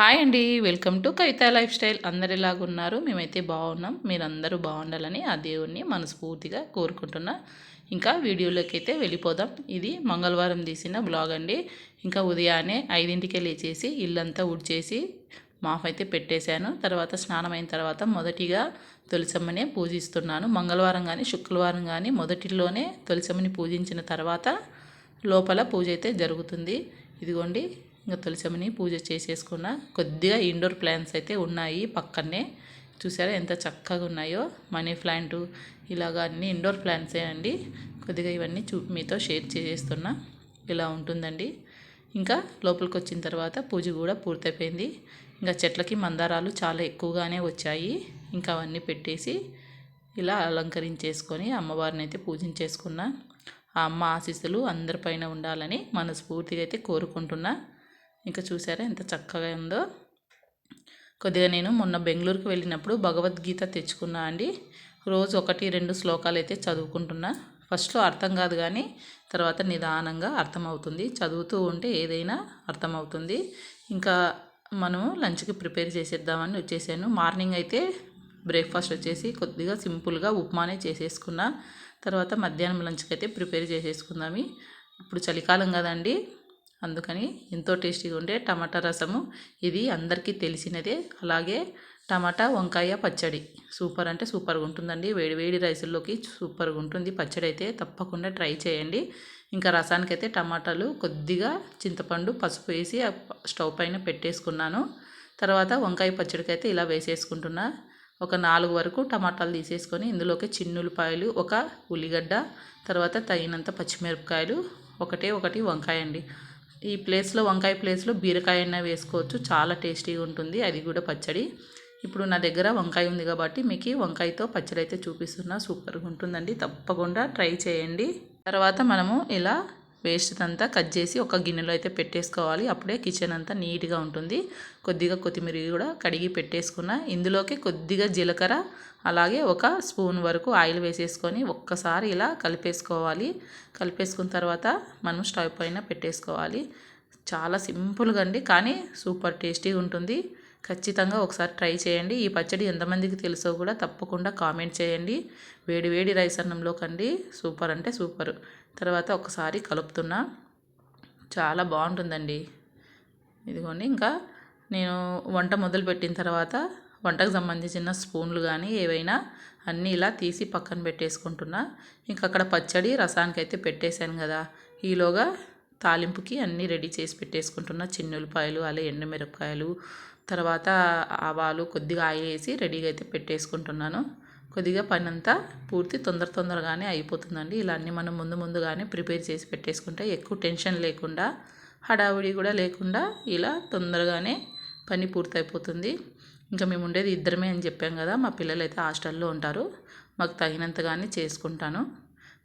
Hi అండి welcome to Kavitha lifestyle. అందరు ఎలాగున్నారు? మేమైతే బాగున్నాం. మీరందరూ బాగుండాలని ఆ దేవుణ్ణి మనస్ఫూర్తిగా కోరుకుంటున్నా. ఇంకా వీడియోలోకి అయితే వెళ్ళిపోదాం. ఇది మంగళవారం తీసిన బ్లాగ్ అండి. ఇంకా ఉదయాన్నే ఐదింటికే లేచేసి ఇల్లంతా ఉడ్చేసి మాఫ్ అయితే పెట్టేశాను. తర్వాత స్నానం అయిన తర్వాత మొదటిగా తులసమ్మనే పూజిస్తున్నాను. మంగళవారం కానీ శుక్రవారం కానీ మొదటిలోనే తులసమ్మని పూజించిన తర్వాత లోపల పూజ అయితే జరుగుతుంది. ఇదిగోండి ఇంకా తులసమ్మని పూజ చేసేసుకున్న కొద్దిగా ఇండోర్ ప్లాంట్స్ అయితే ఉన్నాయి పక్కనే. చూసారా ఎంత చక్కగా ఉన్నాయో? మనీ ప్లాంట్ ఇలాగ అన్ని ఇండోర్ ప్లాంట్సే అండి. కొద్దిగా ఇవన్నీ చూ మీతో షేర్ చేసేస్తున్నా ఇలా ఉంటుందండి. ఇంకా లోపలికి వచ్చిన తర్వాత పూజ కూడా పూర్తయిపోయింది. ఇంకా చెట్లకి మందారాలు చాలా ఎక్కువగానే వచ్చాయి. ఇంకా అవన్నీ పెట్టేసి ఇలా అలంకరించేసుకొని అమ్మవారిని అయితే పూజించేసుకున్నా. ఆ అమ్మ ఆశీస్సులు అందరిపైన ఉండాలని మనస్ఫూర్తిగా అయితే కోరుకుంటున్నా. ఇంకా చూసారా ఎంత చక్కగా ఉందో? కొద్దిగా నేను మొన్న బెంగళూరుకి వెళ్ళినప్పుడు భగవద్గీత తెచ్చుకున్నా అండి. రోజు ఒకటి రెండు శ్లోకాలు అయితే చదువుకుంటున్నా. ఫస్ట్లో అర్థం కాదు కానీ తర్వాత నిదానంగా అర్థమవుతుంది. చదువుతూ ఉంటే ఏదైనా అర్థమవుతుంది. ఇంకా మనము లంచ్కి ప్రిపేర్ చేసేద్దామని వచ్చేసాను. మార్నింగ్ అయితే బ్రేక్ఫాస్ట్ వచ్చేసి కొద్దిగా సింపుల్గా ఉప్మానే చేసేసుకున్నా. తర్వాత మధ్యాహ్నం లంచ్కి అయితే ప్రిపేర్ చేసేసుకుందామి. ఇప్పుడు చలికాలం కదండి. అందుకని ఎంతో టేస్టీగా ఉండే టమాటా రసము. ఇది అందరికీ తెలిసినదే. అలాగే టమాటా వంకాయ పచ్చడి. సూపర్ అంటే సూపర్గా ఉంటుందండి. వేడి వేడి రైసుల్లోకి సూపర్గా ఉంటుంది. పచ్చడి అయితే తప్పకుండా ట్రై చేయండి. ఇంకా రసానికి అయితే టమాటాలు కొద్దిగా చింతపండు పసుపు వేసి స్టవ్ పైన పెట్టేసుకున్నాను. తర్వాత వంకాయ పచ్చడికి అయితే ఇలా వేసేసుకుంటున్నా. ఒక నాలుగు వరకు టమాటాలు తీసేసుకొని ఇందులోకి చిన్నులపాయలు ఒక ఉల్లిగడ్డ తర్వాత తగినంత పచ్చిమిరపకాయలు ఒకటే ఒకటి వంకాయ అండి ఈ ప్లేస్లో వంకాయ ప్లేస్లో బీరకాయ అయినా వేసుకోవచ్చు. చాలా టేస్టీగా ఉంటుంది. అది కూడా పచ్చడి. ఇప్పుడు నా దగ్గర వంకాయ ఉంది కాబట్టి మీకు వంకాయతో పచ్చడి అయితే చూపిస్తున్నా. సూపర్గా ఉంటుందండి. తప్పకుండా ట్రై చేయండి. తర్వాత మనము ఇలా వేస్ట్ అంతా కట్ చేసి ఒక గిన్నెలో అయితే పెట్టేసుకోవాలి. అప్పుడే కిచెన్ అంతా నీట్గా ఉంటుంది. కొద్దిగా కొత్తిమీర కూడా కడిగి పెట్టేసుకున్న. ఇందులోకి కొద్దిగా జీలకర్ర అలాగే ఒక స్పూన్ వరకు ఆయిల్ వేసేసుకొని ఒక్కసారి ఇలా కలిపేసుకోవాలి. కలిపేసుకున్న తర్వాత మనం స్టవ్ పైన పెట్టేసుకోవాలి. చాలా సింపుల్గా అండి కానీ సూపర్ టేస్టీగా ఉంటుంది. ఖచ్చితంగా ఒకసారి ట్రై చేయండి. ఈ పచ్చడి ఎంతమందికి తెలుసో కూడా తప్పకుండా కామెంట్ చేయండి. వేడి వేడి రైస్ అన్నంలో కండి. సూపర్ అంటే సూపర్. తర్వాత ఒకసారి కలుపుతున్నా. చాలా బాగుంటుందండి. ఇదిగోండి ఇంకా నేను వంట మొదలుపెట్టిన తర్వాత వంటకు సంబంధించిన స్పూన్లు కానీ ఏవైనా అన్నీ ఇలా తీసి పక్కన పెట్టేసుకుంటున్నా. ఇంకా అక్కడ పచ్చడి రసానికి అయితే పెట్టేశాను కదా. ఈలోగా తాలింపుకి అన్నీ రెడీ చేసి పెట్టేసుకుంటున్నా. ఉల్లిపాయలు అలాగే ఎండుమిరపకాయలు తర్వాత ఆవాలు కొద్దిగా ఆయిల్ వేసి రెడీగా అయితే పెట్టేసుకుంటున్నాను. కొద్దిగా పని అంతా పూర్తి తొందర తొందరగానే అయిపోతుందండి. ఇలా అన్నీ మనం ముందు ముందుగానే ప్రిపేర్ చేసి పెట్టేసుకుంటే ఎక్కువ టెన్షన్ లేకుండా హడావుడి కూడా లేకుండా ఇలా తొందరగానే పని పూర్తయిపోతుంది. ఇంకా మేము ఉండేది ఇద్దరమే అని చెప్పాం కదా మా పిల్లలు అయితే హాస్టల్లో ఉంటారు. మాకు తగినంతగానే చేసుకుంటాను.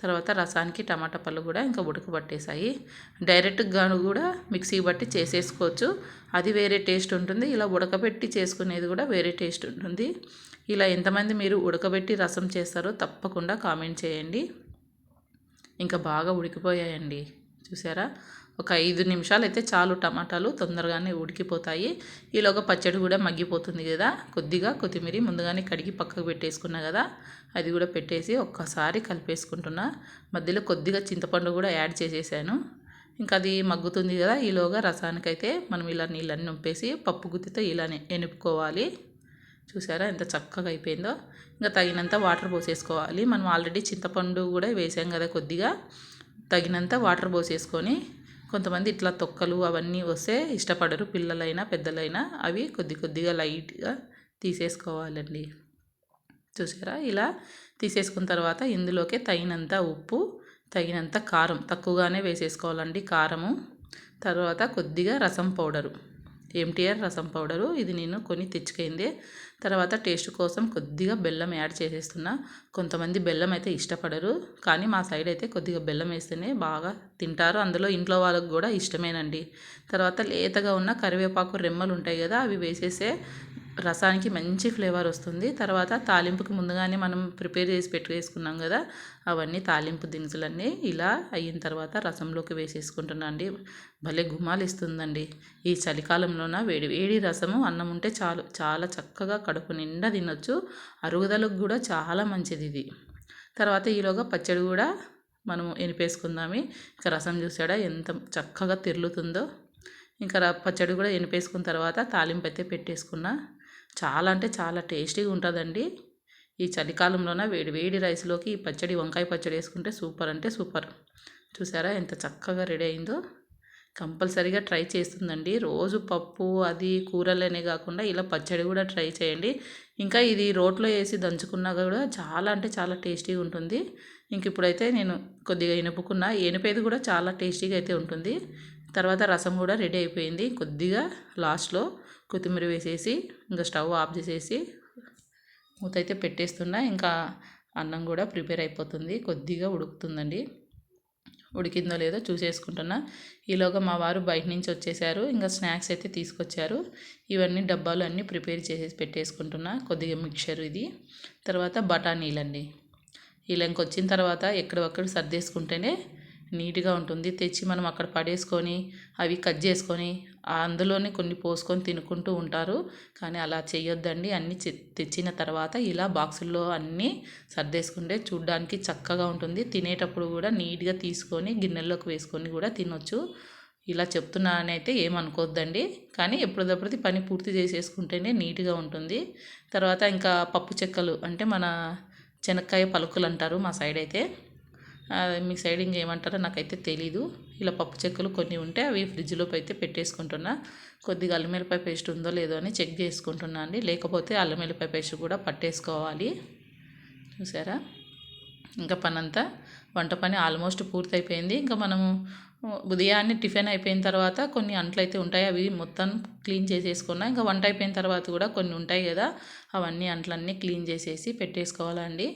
తర్వాత రసానికి టమాటా పళ్ళు కూడా ఇంకా ఉడకబట్టేసాయి డైరెక్ట్గా కూడా మిక్సీ బట్టి చేసేసుకోవచ్చు. అది వేరే టేస్ట్ ఉంటుంది. ఇలా ఉడకబెట్టి చేసుకునేది కూడా వేరే టేస్ట్ ఉంటుంది. ఇలా ఎంతమంది మీరు ఉడకబెట్టి రసం చేస్తారో తప్పకుండా కామెంట్ చేయండి. ఇంకా బాగా ఉడికిపోయాయండి. చూసారా? ఒక ఐదు నిమిషాలు అయితే చాలు టమాటాలు తొందరగానే ఉడికిపోతాయి. ఈలోగా పచ్చడి కూడా మగ్గిపోతుంది కదా. కొద్దిగా కొత్తిమీర ముందుగానే కడిగి పక్కకు పెట్టేసుకున్నా కదా. అది కూడా పెట్టేసి ఒక్కసారి కలిపేసుకుంటున్నా. మధ్యలో కొద్దిగా చింతపండు కూడా యాడ్ చేసేసాను. ఇంకా అది మగ్గుతుంది కదా. ఈలోగా రసానికైతే మనం ఇలా నీళ్ళని నింపేసి పప్పు గుత్తితో ఇలానే ఎనుపుకోవాలి. చూసారా ఎంత చక్కగా అయిపోయిందో. ఇంకా తగినంత వాటర్ పోసేసుకోవాలి. మనం ఆల్రెడీ చింతపండు కూడా వేసాం కదా కొద్దిగా. తగినంత వాటర్ పోసేసుకొని కొంతమంది ఇట్లా తొక్కలు అవన్నీ వస్తే ఇష్టపడరు. పిల్లలైనా పెద్దలైనా అవి కొద్ది కొద్దిగా లైట్గా తీసేసుకోవాలండి. చూసారా? ఇలా తీసేసుకున్న తర్వాత ఇందులోకి తగినంత ఉప్పు తగినంత కారం తక్కువగానే వేసేసుకోవాలండి కారము. తర్వాత కొద్దిగా రసం పౌడరు. ఎంటీఆర్ రసం పౌడరు. ఇది నేను కొని తెచ్చుకైందే. తర్వాత టేస్ట్ కోసం కొద్దిగా బెల్లం యాడ్ చేసేస్తున్నా. కొంతమంది బెల్లం అయితే ఇష్టపడరు. కానీ మా సైడ్ అయితే కొద్దిగా బెల్లం వేస్తేనే బాగా తింటారు. అందులో ఇంట్లో వాళ్ళకు కూడా ఇష్టమేనండి. తర్వాత లేతగా ఉన్న కరివేపాకు రెమ్మలు ఉంటాయి కదా అవి వేసేసే రసానికి మంచి ఫ్లేవర్ వస్తుంది. తర్వాత తాలింపుకి ముందుగానే మనం ప్రిపేర్ చేసి పెట్టుకేసుకున్నాం కదా అవన్నీ తాలింపు దినుసులన్నీ ఇలా అయిన తర్వాత రసంలోకి వేసేసుకుంటున్నా అండి. భలే గుమాలు ఇస్తుందండి ఈ చలికాలంలోన వేడి వేడి రసము అన్నం ఉంటే చాలు. చాలా చక్కగా కడుపు నిండా తినొచ్చు. అరుగుదలకు కూడా చాలా మంచిది ఇది. తర్వాత ఈలోగా పచ్చడి కూడా మనము ఎనిపేసుకుందామే. ఇంకా రసం చూసాడా ఎంత చక్కగా తిరులుతుందో. ఇంకా పచ్చడి కూడా ఎనిపేసుకున్న తర్వాత తాలింపు అయితే పెట్టేసుకున్నా. చాలా అంటే చాలా టేస్టీగా ఉంటుందండి. ఈ చలికాలంలోన వేడి వేడి రైస్లోకి ఈ పచ్చడి వంకాయ పచ్చడి వేసుకుంటే సూపర్ అంటే సూపర్. చూసారా ఎంత చక్కగా రెడీ అయిందో. కంపల్సరీగా ట్రై చేస్తుందండి. రోజు పప్పు అది కూరలనే కాకుండా ఇలా పచ్చడి కూడా ట్రై చేయండి. ఇంకా ఇది రోట్లో వేసి దంచుకున్నా కూడా చాలా అంటే చాలా టేస్టీగా ఉంటుంది. ఇంక ఇప్పుడైతే నేను కొద్దిగా ఇనుపుకున్న ఎనిపేది కూడా చాలా టేస్టీగా అయితే ఉంటుంది. తర్వాత రసం కూడా రెడీ అయిపోయింది. కొద్దిగా లాస్ట్లో కొత్తిమీర వేసేసి ఇంకా స్టవ్ ఆఫ్ చేసేసి మూత అయితే పెట్టేస్తున్నా. ఇంకా అన్నం కూడా ప్రిపేర్ అయిపోతుంది. కొద్దిగా ఉడుకుతుందండి. ఉడికిందో లేదో చూసేసుకుంటున్నా. ఈలోగా మా వారు బయట నుంచి వచ్చేసారు. ఇంకా స్నాక్స్ అయితే తీసుకొచ్చారు. ఇవన్నీ డబ్బాలు అన్నీ ప్రిపేర్ చేసేసి పెట్టేసుకుంటున్నా. కొద్దిగా మిక్చర్ ఇది. తర్వాత బఠానీలండి. ఇలా ఇంకొచ్చిన తర్వాత ఎక్కడొక్కడ సర్దేసుకుంటేనే నీట్గా ఉంటుంది. తెచ్చి మనం అక్కడ పడేసుకొని అవి కట్ చేసుకొని అందులోనే కొన్ని పోసుకొని తినుకుంటూ ఉంటారు. కానీ అలా చేయొద్దండి అన్నీ తెచ్చిన తర్వాత ఇలా బాక్సుల్లో అన్నీ సర్దేసుకుంటే చూడ్డానికి చక్కగా ఉంటుంది. తినేటప్పుడు కూడా నీట్గా తీసుకొని గిన్నెల్లోకి వేసుకొని కూడా తినొచ్చు. ఇలా చెప్తున్నానైతే ఏమనుకోవద్దండి కానీ ఎప్పుడప్పుడు పని పూర్తి చేసేసుకుంటేనే నీట్గా ఉంటుంది. తర్వాత ఇంకా పప్పు చెక్కలు అంటే మన శనక్కాయ పలుకులు అంటారు మా సైడ్ అయితే. మీ సైడ్ ఇంకేమంటారో నాకైతే తెలీదు. ఇలా పప్పు చెక్కలు కొన్ని ఉంటే అవి ఫ్రిడ్జ్లోకి అయితే పెట్టేసుకుంటున్నా. కొద్దిగా అల్లం వెల్లిపాయ పేస్ట్ ఉందో లేదో అని చెక్ చేసుకుంటున్నా అండి. లేకపోతే అల్లం వెల్లిపాయ పేస్ట్ కూడా పట్టేసుకోవాలి. చూసారా? ఇంకా పనంతా వంట పని ఆల్మోస్ట్ పూర్తయిపోయింది. ఇంకా మనము ఉదయాన్నే టిఫిన్ అయిపోయిన తర్వాత కొన్ని అంట్లు అయితే ఉంటాయి. అవి మొత్తం క్లీన్ చేసేసుకున్నా ఇంకా వంట అయిపోయిన తర్వాత కూడా కొన్ని ఉంటాయి కదా అవన్నీ అంట్లన్నీ క్లీన్ చేసేసి పెట్టేసుకోవాలండి.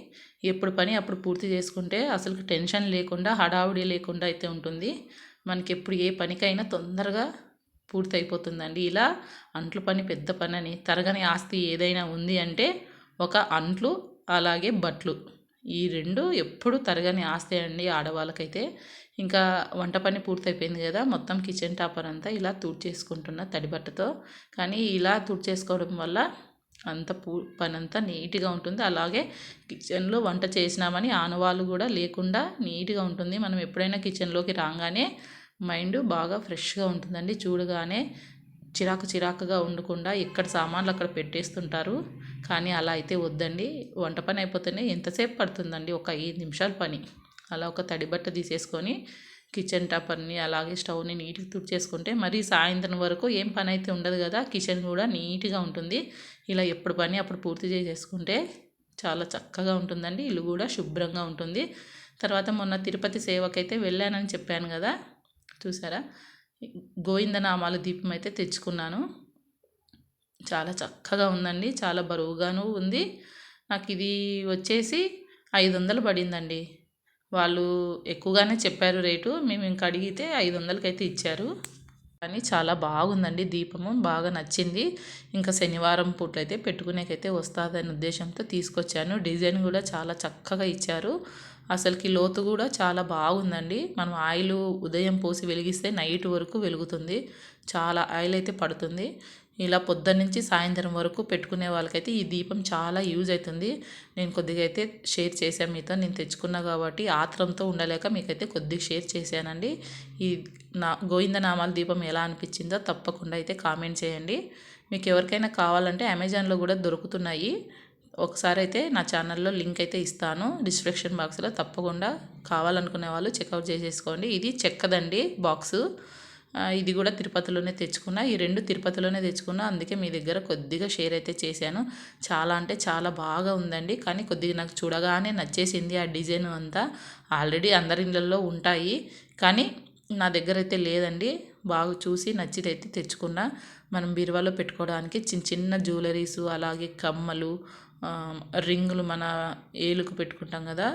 ఎప్పుడు పని అప్పుడు పూర్తి చేసుకుంటే అసలు టెన్షన్ లేకుండా హడావుడి లేకుండా అయితే ఉంటుంది. మనకి ఎప్పుడు ఏ పనికైనా తొందరగా పూర్తి అయిపోతుందండి ఇలా అంట్లు పని పెద్ద పని అని తరగని ఆస్తి ఏదైనా ఉంది అంటే ఒక అంట్లు అలాగే బట్లు. ఈ రెండు ఎప్పుడు తరగని ఆస్తి అండి ఆడవాళ్ళకైతే. ఇంకా వంట పని పూర్తయిపోయింది కదా మొత్తం కిచెన్ టాపర్ అంతా ఇలా తుడిచేసుకుంటున్న తడిబట్టతో కానీ ఇలా తుడిచేసుకోవడం వల్ల అంత పూ పని అంతా నీట్గా ఉంటుంది. అలాగే కిచెన్లో వంట చేసినామని ఆనవాళ్ళు కూడా లేకుండా నీట్గా ఉంటుంది. మనం ఎప్పుడైనా కిచెన్లోకి రాగానే మైండ్ బాగా ఫ్రెష్గా ఉంటుందండి. చూడగానే చిరాకు చిరాకుగా ఉండకుండా ఎక్కడ సామాన్లు అక్కడ పెట్టేస్తుంటారు. కానీ అలా అయితే వద్దండి. వంట పని అయిపోతేనే ఎంతసేపు పడుతుందండి? ఒక ఐదు నిమిషాల పని. అలా ఒక తడి బట్ట తీసేసుకొని కిచెన్ టాపర్ని అలాగే స్టవ్ని నీట్గా తుడిచేసుకుంటే మరి సాయంత్రం వరకు ఏం పని అయితే ఉండదు కదా? కిచెన్ కూడా నీట్గా ఉంటుంది. ఇలా ఎప్పుడు పని అప్పుడు పూర్తి చేసేసుకుంటే చాలా చక్కగా ఉంటుందండి. ఇల్లు కూడా శుభ్రంగా ఉంటుంది. తర్వాత మొన్న తిరుపతి సేవకైతే వెళ్ళానని చెప్పాను కదా? చూసారా? గోవిందనామాల దీపం అయితే తెచ్చుకున్నాను. చాలా చక్కగా ఉందండి. చాలా బరువుగాను ఉంది. నాకు ఇది వచ్చేసి ఐదు వందలు పడిందండి. వాళ్ళు ఎక్కువగానే చెప్పారు రేటు. మేము ఇంకా అడిగితే ఐదు వందలకైతే ఇచ్చారు. కానీ చాలా బాగుందండి దీపము. బాగా నచ్చింది. ఇంకా శనివారం పూట్లయితే పెట్టుకునేకైతే వస్తుందనే ఉద్దేశంతో తీసుకొచ్చాను. డిజైన్ కూడా చాలా చక్కగా ఇచ్చారు. అసలుకి లోతు కూడా చాలా బాగుందండి. మనం ఆయిల్ ఉదయం పోసి వెలిగిస్తే నైట్ వరకు వెలుగుతుంది. చాలా ఆయిల్ అయితే పడుతుంది. ఇలా పొద్దున్న నుంచి సాయంత్రం వరకు పెట్టుకునే వాళ్ళకైతే ఈ దీపం చాలా యూజ్ అవుతుంది నేను కొద్దిగా అయితే షేర్ చేశాను మీతో. నేను తెచ్చుకున్నా కాబట్టి ఆత్రంతో ఉండలేక మీకైతే కొద్దిగా షేర్ చేశానండి. ఈ నా గోవిందనామాల దీపం ఎలా అనిపించిందో తప్పకుండా అయితే కామెంట్ చేయండి. మీకు ఎవరికైనా కావాలంటే అమెజాన్లో కూడా దొరుకుతున్నాయి. ఒకసారి అయితే నా ఛానల్లో లింక్ అయితే ఇస్తాను. డిస్క్రిప్షన్ బాక్స్లో తప్పకుండా కావాలనుకునే వాళ్ళు చెక్అవుట్ చేసేసుకోండి. ఇది చెక్కదండి బాక్సు. ఇది కూడా తిరుపతిలోనే తెచ్చుకున్నా. ఈ రెండు తిరుపతిలోనే తెచ్చుకున్నా. అందుకే మీ దగ్గర కొద్దిగా షేర్ అయితే చేశాను. చాలా అంటే చాలా బాగా ఉందండి. కానీ కొద్దిగా నాకు చూడగానే నచ్చేసింది ఆ డిజైన్ అంతా. ఆల్రెడీ అందరి ఇళ్ళల్లో ఉంటాయి. కానీ నా దగ్గర అయితే లేదండి. బాగా చూసి నచ్చితైతే తెచ్చుకున్నా. మనం బీరువాలో పెట్టుకోవడానికి చిన్న చిన్న జ్యువెలరీసు అలాగే కమ్మలు రింగులు మన ఏలుకు పెట్టుకుంటాం కదా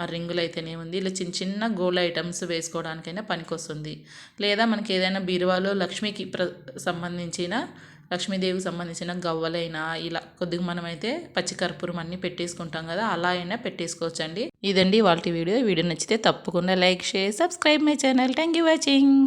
ఆ రింగులు అయితేనేముంది ఇలా చిన్న చిన్న గోల్డ్ ఐటమ్స్ వేసుకోవడానికైనా పనికొస్తుంది. లేదా మనకి ఏదైనా బీరువాలో లక్ష్మికి ప్ర సంబంధించిన లక్ష్మీదేవికి సంబంధించిన గవ్వలైనా ఇలా కొద్దిగా మనమైతే పచ్చికర్పూరం అన్నీ పెట్టేసుకుంటాం కదా అలా అయినా పెట్టేసుకోవచ్చండి. ఇదండి వాళ్ళ వీడియో. వీడియో నచ్చితే తప్పకుండా like share subscribe my channel. Thank you watching.